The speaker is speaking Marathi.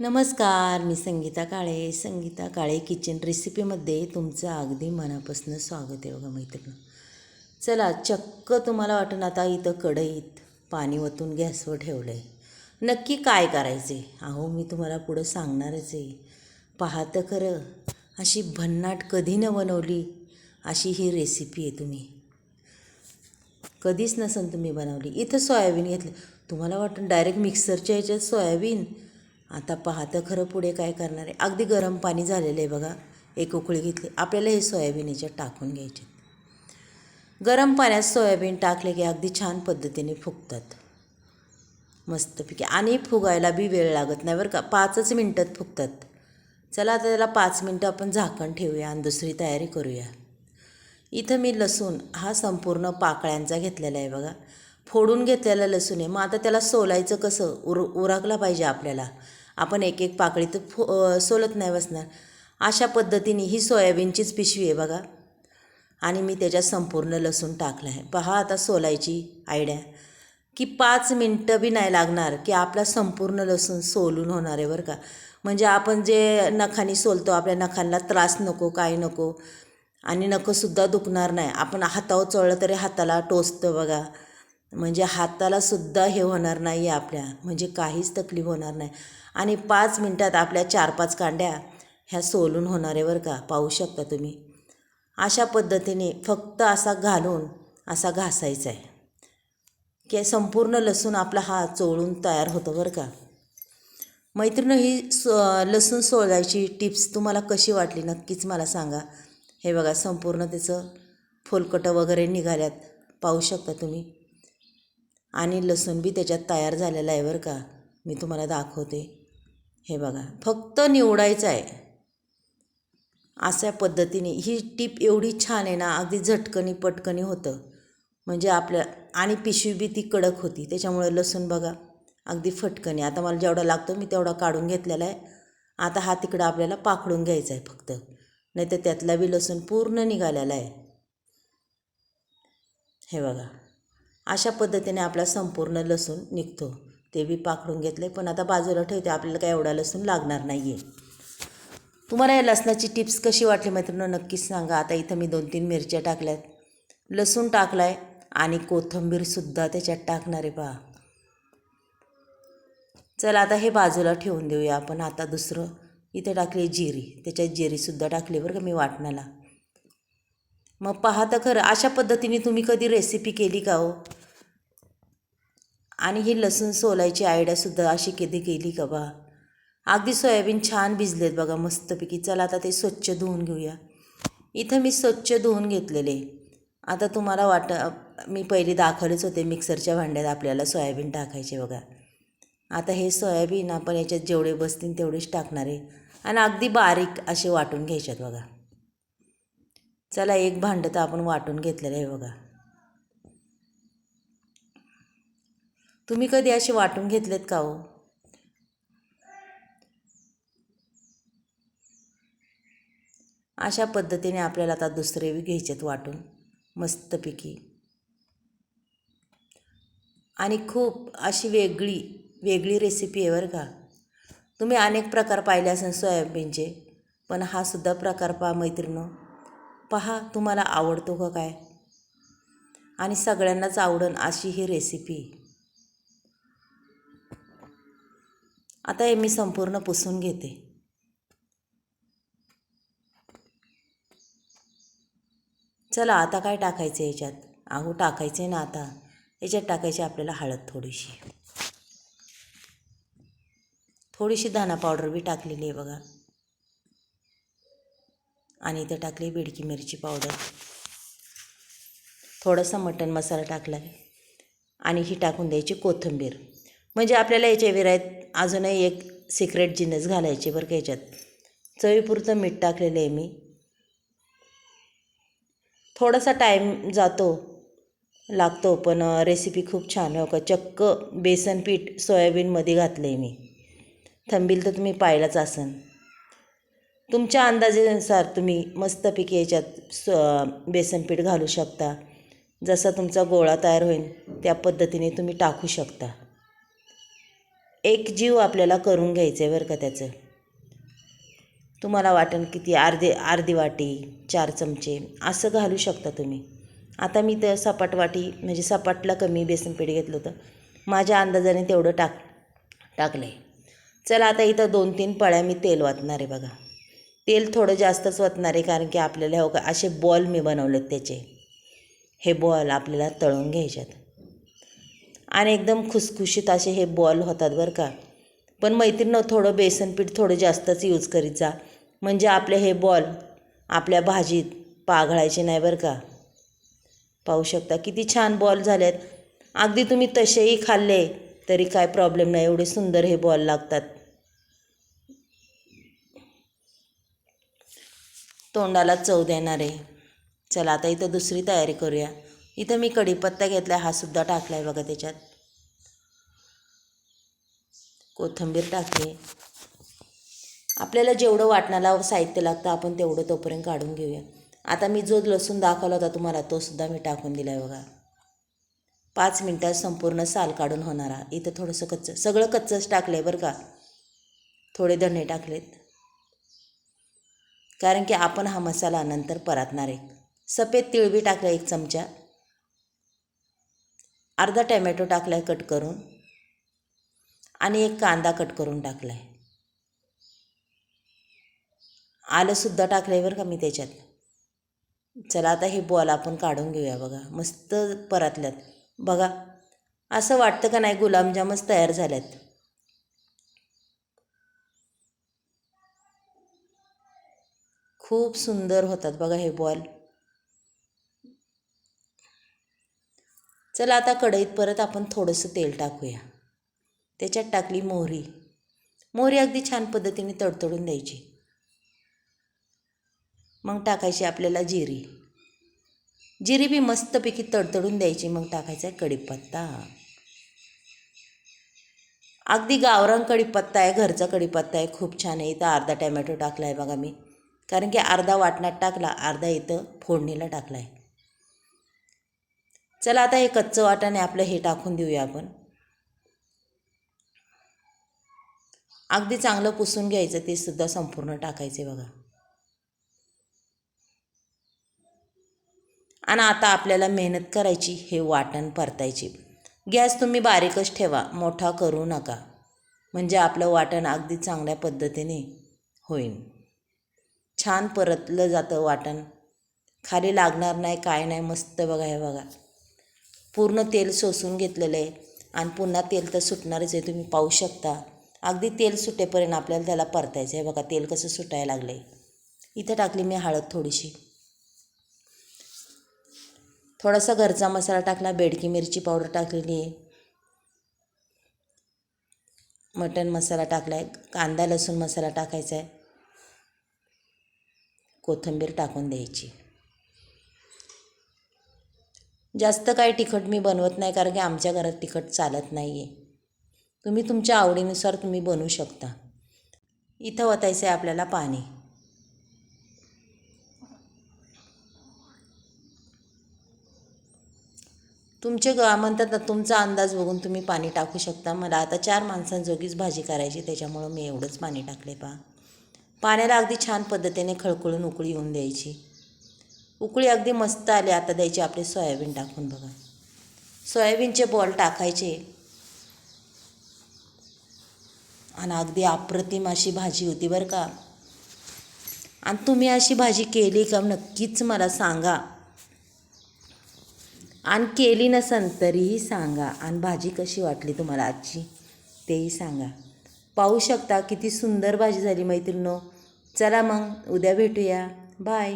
नमस्कार मी संगीता काळे. संगीता काळे किचन रेसिपीमध्ये तुमचं अगदी मनापासून स्वागत आहे बघा मैत्रिणी. चला चक्क तुम्हाला वाटून आता इथं कढईत पाणी ओतून गॅसवर ठेवलं आहे नक्की काय करायचे अहो मी तुम्हाला पुढं सांगणारच आहे. पाहतं खरं अशी भन्नाट कधी न बनवली अशी ही रेसिपी आहे तुम्ही. कधीच नसन तुम्ही बनवली. इथं सोयाबीन घेतलं. तुम्हाला वाटून डायरेक्ट मिक्सरच्या ह्याच्यात सोयाबीन आता पाहतं खरं पुढे काय करणार आहे? अगदी गरम पाणी झालेलं आहे बघा. एक उकळी घेतली. आपल्याला हे सोयाबीन याच्यात टाकून घ्यायचे गरम पाण्यात सोयाबीन टाकले की अगदी छान पद्धतीने फुगतात. मस्तपैकी. आणि फुगायला बी वेळ लागत नाही बरं का. पाचच मिनटात फुगतात. चला आता त्याला पाच मिनटं आपण झाकण ठेवूया आणि दुसरी तयारी करूया. इथं मी लसूण हा संपूर्ण पाकळ्यांचा घेतलेला आहे बघा. फोडून घेतलेला लसूण आहे. मग आता त्याला सोलायचं कसं? उर उराकला पाहिजे आपल्याला. आपण एक एक पाकळी तर फो सोलत नाही बसणार. अशा पद्धतीने ही सोयाबीनचीच पिशवी आहे बघा. आणि मी त्याच्यात संपूर्ण लसूण टाकलं आहे. पहा आता सोलायची आयडिया की पाच मिनटं बी नाही लागणार की आपला संपूर्ण लसूण सोलून होणार आहे बरं का. म्हणजे आपण जे नखानी सोलतो आपल्या नखांना त्रास नको काय नको. आणि नखंसुद्धा दुखणार नाही. आपण हातावर चळलं तरी हाताला टोचतं बघा. म्हणजे हातालासुद्धा हे होणार नाही आहे आपल्या. म्हणजे काहीच तकलीफ होणार नाही. आणि पाच मिनटात आपल्या चार पाच कांड्या ह्या सोलून होणार आहे बरं का. पाहू शकता तुम्ही. अशा पद्धतीने फक्त असा घालून असा घासायचा आहे. की संपूर्ण लसूण आपला हा चोळून तयार होतं बरं का. मैत्रिणी ही सो लसूण सोलायची टिप्स तुम्हाला कशी वाटली नक्कीच मला सांगा. हे बघा संपूर्ण त्याचं फुलकटं वगैरे निघाल्यात. पाहू शकता तुम्ही. आणि लसूण बी त्याच्यात तयार झालेला आहे बरं का. मी तुम्हाला दाखवते. हे बघा फक्त निवडायचं आहे. अशा पद्धतीने ही टीप एवढी छान आहे ना अगदी झटकनी पटकनी होतं. म्हणजे आपल्या आणि पिशवी बी ती कडक होती त्याच्यामुळे लसूण बघा अगदी फटकनी. आता मला जेवढा लागतो मी तेवढा काढून घेतलेला आहे. आता हा तिकडं आपल्याला पाखडून घ्यायचा आहे फक्त. नाही तर त्यातला बी लसूण पूर्ण निघालेला आहे. हे बघा. अशा पद्धतीने आपला संपूर्ण लसूण निघतो. ते बी पाखडून घेतले पण आता बाजूला ठेवते आपल्याला काय एवढा लसूण लागणार नाही आहे तुम्हाला या लसणाची टिप्स कशी वाटली मैत्रिणं नक्कीच सांगा. आता इथं मी दोन तीन मिरच्या टाकल्यात. लसूण टाकला आहे आणि कोथिंबीरसुद्धा त्याच्यात टाकणार आहे पहा. चला आता हे बाजूला ठेवून देऊया आपण. आता दुसरं इथे टाकली जिरी. त्याच्यात जिरीसुद्धा टाकली बरं का मी वाटणाला. मग पहा तर खरं अशा पद्धतीने तुम्ही कधी रेसिपी केली का हो? आणि ही लसूण सोलायची आयडियासुद्धा अशी कधी केली का बा? अगदी सोयाबीन छान भिजलेत बघा मस्तपैकी. चला आता ते स्वच्छ धुवून घेऊया. इथं मी स्वच्छ धुवून घेतलेले. आता तुम्हाला वाट मी पहिले दाखवलेच होते मिक्सरच्या भांड्यात आपल्याला सोयाबीन टाकायचे बघा. आता हे सोयाबीन आपण याच्यात जेवढे बसतील तेवढेच टाकणार आहे. आणि अगदी बारीक असे वाटून घ्यायच्यात बघा. चला एक भांडं तर आपण वाटून घेतलेलं आहे बघा. तुम्ही कधी असे वाटून घेतलेत का हो? अशा पद्धतीने आपल्याला आता दुसरे बी घ्यायचेत वाटून मस्तपैकी. आणि खूप अशी वेगळी वेगळी रेसिपी आहे बरं का. तुम्ही अनेक प्रकार पाहिले असेल सोयाबीनचे पण हा सुद्धा प्रकार पहा मैत्रिणं पहा तुम्हाला आवडतो का काय? आणि सगळ्यांनाच आवडन अशी ही रेसिपी आता हे मी संपूर्ण पुसून घेते. चला आता काय टाकायचं आहे याच्यात? अहो टाकायचं आहे ना आता. याच्यात टाकायची आपल्याला हळद थोडीशी. थोडीशी धाना पावडर बी टाकलेली आहे बघा. आणि इथे टाकली बेडकी मिरची पावडर थोडासा मटण मसाला टाकला आहे आणि ही टाकून द्यायची कोथिंबीर. म्हणजे आपल्याला याच्या विरायत अजूनही एक सिक्रेट जिनस घालायची बरं का याच्यात. चवीपुरतं मीठ टाकलेलं आहे मी. थोडासा टाईम जातो लागतो पण रेसिपी खूप छान आहे हो का? चक्क बेसन पीठ सोयाबीनमध्ये घातलं आहे मी. थंबील तर तुम्ही पाहिलाच असन. तुमच्या अंदाजेनुसार तुम्ही मस्तपैकी याच्यात स बेसन पीठ घालू शकता. जसा तुमचा गोळा तयार होईल त्या पद्धतीने तुम्ही टाकू शकता. एक जीव आपल्याला करून घ्यायचं आहे बरं का त्याचं. तुम्हाला वाटेल किती? अर्धे अर्धी वाटी चार चमचे असं घालू शकता तुम्ही. आता मी तर सपाट वाटी म्हणजे सपाटला कमी बेसन पीठ घेतलं होतं. माझ्या अंदाजाने तेवढं टाक टाकलं आहे चला आता इथं दोन तीन पळ्या मी तेल वाटणार आहे बघा. तेल थोडं जास्तच वतणार आहे कारण की आपल्याला हो का असे बॉल मी बनवलेत त्याचे. हे बॉल आपल्याला तळून घ्यायच्यात. आणि एकदम खुसखुशीत असे हे बॉल होतात बरं का. पण मैत्रिणं थोडं बेसन पीठ थोडं जास्तच यूज करीत जा. म्हणजे आपले हे बॉल आपल्या भाजीत पाघळायचे नाही बरं का. पाहू शकता किती छान बॉल झालेत. अगदी तुम्ही तसेही खाल्ले तरी काय प्रॉब्लेम नाही एवढे सुंदर हे बॉल लागतात. तोंडाला चव देणार. आहे चला आता इथं दुसरी तयारी करूया. इथं मी कढीपत्ता घेतला हा सुद्धा टाकला आहे बघा त्याच्यात. कोथिंबीर टाकली. आपल्याला जेवढं वाटणाला साहित्य लागतं आपण तेवढं तोपर्यंत काढून घेऊया. आता मी जो लसूण दाखवला होता तुम्हाला तोसुद्धा मी टाकून दिला आहे बघा. पाच मिनटात संपूर्ण साल काढून होणारा इथं थोडंसं कच्चं सगळं कच्चंच टाकलं आहे बरं का. थोडे धणे टाकलेत. कारण की आपण हा मसाला नंतर परतणार आहे. सफेद तिळबी टाकला एक चमचा. अर्धा टॅमॅटो टाकला आहे कट करून. आणि एक कांदा कट करून टाकला आहे आलंसुद्धा टाकलं आहे बरं का मी त्याच्यात. चला आता हे बॉल आपण काढून घेऊया बघा. मस्त परतल्यात. बघा. असं वाटतं का नाही गुलाबजामच तयार झाल्यात? खूप सुंदर होतात बघा हे बॉल. चला आता कढईत परत आपण थोडंसं तेल टाकूया. त्याच्यात टाकली मोहरी. मोहरी अगदी छान पद्धतीने तडतडून द्यायची. मग टाकायची आपल्याला जिरी. जिरी बी मस्तपैकी तडतडून द्यायची मग टाकायचा आहे कढीपत्ता. अगदी गावरान कढीपत्ता आहे घरचा कढीपत्ता आहे खूप छान आहे. इथं अर्धा टॅमॅटो टाकला आहे बघा मी. कारण की अर्धा वाटणात टाकला अर्धा इथं फोडणीला टाकला आहे चला आता हे कच्चं वाटाणे आपलं हे टाकून देऊया आपण. अगदी चांगलं पुसून घ्यायचं ते सुद्धा संपूर्ण टाकायचे बघा. आणि आता आपल्याला मेहनत करायची हे वाटण परतायची. गॅस तुम्ही बारीकच ठेवा मोठा करू नका. म्हणजे आपलं वाटण अगदी चांगल्या पद्धतीने होईल छान परतलं जातं वाटण. खाली लागणार नाही काय नाही मस्त बघा हे बघा. पूर्ण तेल सोसून घेतलेलं आहे आणि पुन्हा तेल तर सुटणारच आहे तुम्ही पाहू शकता. अगदी तेल सुटेपर्यंत आपल्याला त्याला परतायचं आहे. बघा तेल कसं सुटायला लागलं आहे इथं टाकली मी हळद थोडीशी. थोडासा घरचा मसाला टाकला बेडकी मिरची पावडर टाकलेली आहे. मटन मसाला टाकला आहे कांदा लसूण मसाला टाकायचा आहे. कोथिंबीर टाकून द्यायची. जास्त काय तिखट मी बनवत नाही कारण की आमच्या घरात तिखट चालत नाही आहे तुम्ही तुमच्या आवडीनुसार तुम्ही बनवू शकता. इथं वतायचं आहे आपल्याला पाणी. तुमचे ग म्हणतात ना तुमचा अंदाज बघून तुम्ही पाणी टाकू शकता. मला आता चार माणसांजोगीच भाजी करायची त्याच्यामुळं मी एवढंच पाणी टाकले पहा. पाण्याला अगदी छान पद्धतीने खळखळून उकळी येऊन द्यायची. उकळी अगदी मस्त आली आता द्यायची आपले सोयाबीन टाकून बघा. सोयाबीनचे बॉल टाकायचे. आणि अगदी अप्रतिम अशी भाजी होती बरं का. आणि तुम्ही अशी भाजी केली का नक्कीच मला सांगा. आणि केली नसन तरीही सांगा. आणि भाजी कशी वाटली तुम्हाला आजची तेही सांगा. पाहू शकता किती सुंदर भाजी झाली मैत्रिणो चला मग उद्या भेटूया. बाय